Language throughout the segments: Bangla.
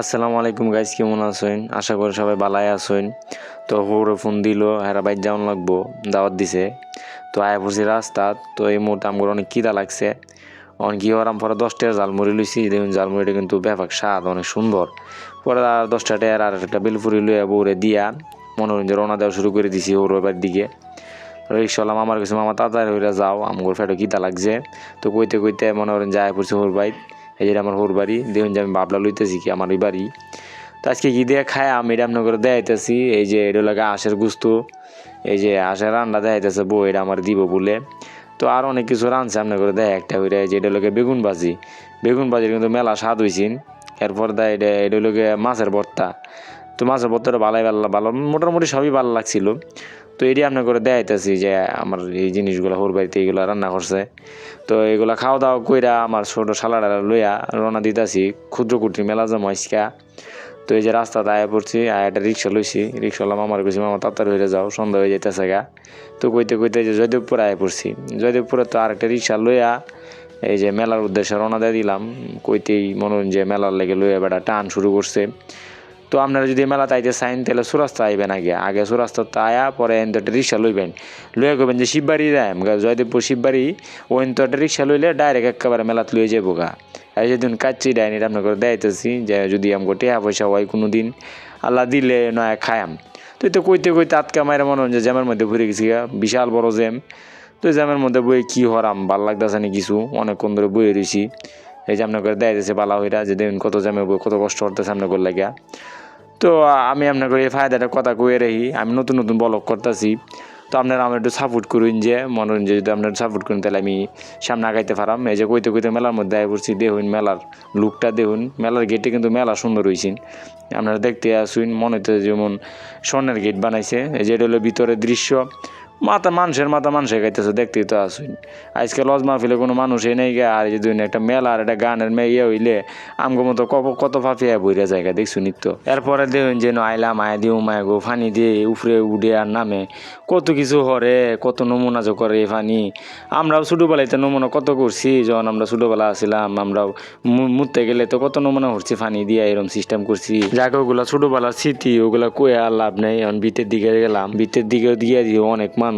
আসসালামু আলাইকুম গাইস কেমন আছেন? আশা করি সবাই ভালাই আছেন। তো হোরে ফোন দিল, হেরা বাইর যাওয়ান লাগবো, দাওয়াত দিছে। তো আয়া পড়ছি রাস্তা তো এই মুহূর্তে আমার অনেক কিদা লাগছে। অনেক কি হরাম পরে দশটার জালমুড়ি লইছি, দেখুন জালমুড়িটা কিন্তু ব্যাপক স্বাদ, অনেক সুন্দর। পরে আর দশটা টেয়ার আর একটা বেলপুরি লইয়া বউরে দিয়া, মনোরঞ্জন রওনা দেওয়া শুরু করে দিছি ওর বাড়ির দিকে। রিক্সাওয়ালা মামার কাছে, মামা, তাড়াতাড়ি হইরা যাও, আমগোর ফেটো কিতা লাগছে। তো কইতে কইতে মনে করেন যায় পড়ছে হোর বাইর। এই যে আমার হোর বাড়ি, দেখুন যে আমি বাবলা লইতেছি কি আমার এই বাড়ি। তো আজকে কি দিয়ে খায় আমি এটা আপনার দেখাইতেছি এই যে এটা লাগে আশের গুস্ত, এই যে আশের রান্না দেখাইতেছে বউ এটা আমার দিব বলে। তো আর অনেক কিছু রাঁধছে আপনার করে দেয়, একটা হইরা যে এটা লোকে বেগুন ভাজি। বেগুন ভাজির কিন্তু মেলা স্বাদ হয়েছিন এরপর দেয় এটা এটা লোকে মাছের ভর্তা। তো মাছের ভর্তাটা ভালোই ভালো ভালো, মোটামুটি সবই ভালো লাগছিল। তো এটি আপনার করে দেখাইতেছি যে আমার এই জিনিসগুলো হোর বাড়িতে এইগুলো রান্না করছে। তো এগুলা খাওয়া দাওয়া কইরা আমার ছোট সালাডা লইয়া রওনা দিতেছি ক্ষুদ্র কুটির মেলা জমা আজকা। তো এই যে রাস্তাতে আয়া পড়ছি, আয়া একটা রিক্সা লইছি। রিক্সাওয়ালা মামার কইছি, মামা, তাড়াতাড়ি হয়ে যাও, সন্ধ্যা হয়ে যাইতেছে গা। তো কইতে কইতে যে জয়দেবপুর আয়া পড়ছি। জয়দেবপুরে তো আরেকটা রিক্সা লইয়া এই যে মেলার উদ্দেশ্যে রওনা দিয়ে দিলাম। কইতেই মনে যে মেলার লেগে লইয়া বেটা টান শুরু করছে। তো আপনারা যদি মেলাতে আইতে চাইন, তাহলে সুরাস্তা আইবেন আগে। আগে সুরাস্তা আয়া, পরে এন তো রিক্সা লইবেন। লইয়া করবেন যে শিববাড়ি যাম জয়দেবপুর শিববাড়ি ওইন তো রিক্সা লইলে ডাইরেক্ট একেবারে মেলাত লইয়ে যাব গা। এই যেদিন কাচ্চি ডাইনি আপনার করে দেখাইতেছি যে যদি আমগো টেহা পয়সা হয় কোনো দিন, আল্লাহ দিলে নয় খায়াম। তো এই তো কইতে কইতে আটকা মায়ের মনে হয় যে জ্যামের মধ্যে ঘুরে গেছি গা, বিশাল বড় জ্যাম। তো জ্যামের মধ্যে বই কি হরাম, ভালো লাগতেছে না কিছু? অনেকক্ষণ ধরে বইয়ে রয়েছি এই যে আপনার করে দেখাইতেছে বালা হইরা, যে দেখুন কত জ্যামে বই কত কষ্ট করতেছে আপনার করে লাগিয়া। তো আমি আপনাকে এই ফায়দাটা কথা কয়ে রাখি, আমি নতুন নতুন ব্লগ করতেছি। তো আপনারা আমার একটু সাপোর্ট করুন যে মনোরঞ্জন যদি আপনার সাপোর্ট করেন, তাহলে আমি সামনে আগাইতে পারাম। এই যে কইতে কইতে মেলার মধ্যে আয় করছি দেখুন মেলার লুকটা দেখুন। মেলার গেটে কিন্তু মেলা সুন্দর হয়েছে আপনারা দেখতে আসুন, মনে হতে যেমন স্বর্ণের গেট বানাইছে। এই যে এটা হলো ভিতরের দৃশ্য। মাথা মানুষের মাথা মানুষের গাইতেছে, দেখতেই তো আসুন আজকে লজ মাহফিলে কোনো মানুষই নেই গে, আর যদি একটা মেলা আর একটা গানের মেয়ে ইয়ে হইলে আমগো মতো কত কত ফাঁপিয়া বইরা জায়গা দেখছু নিত্য। এরপরে দেখুন যে আইলাম, আয়া দিও মায়া গো, ফানি দিয়ে উপরে উঠে আর নামে। কত কিছু হরে, কত নমুনা যে করে ফানি। আমরাও ছোটোবেলাতে নমুনা কত করছি, যখন আমরা ছোটোবেলা আসছিলাম আমরাও মু- মুততে গেলে তো কত নমুনা হচ্ছে ফানি দিয়ে এরকম সিস্টেম করছি। যাকে, ওগুলা ছোটোবেলার স্মৃতি, ওগুলা কয়ে আর লাভ নেই, এখন বিতের দিকে গেলাম। বিতের দিকে দিয়ে দিয়ে অনেক মানুষ।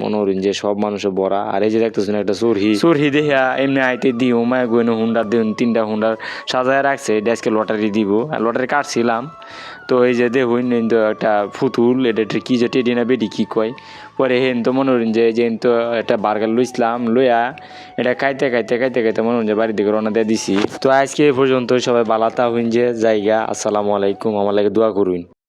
মনে করেন যে সব মানুষে ভরা। আর এই যে দেখতেছেন একটা সুরহি। সুরহি দেখিয়া এমনি আইতে দিও, মায় গইনে হুন্ডার দিন, তিনটা হুন্ডার সাজায় রাখছে ডেস্কে লটারি দিব। আর লটারি কাটছিলাম, তো এই যে দেখুন তো একটা ফুতুল এটা কি যে টেডি না বেডি, কি কয়? পরে হেন তো মনে যে যে তো একটা বার্গার লইছিলাম, লইয়া এটা খাইতে খাইতে খাইতে খাইতে মনে যে বাড়ির দিকে রওনা দিয়ে দিছি। তো আজকে এই পর্যন্ত সবাই বালাতা হইন যে জায়গা। আসসালামু আলাইকুম, আমার লাগে দোয়া করুন।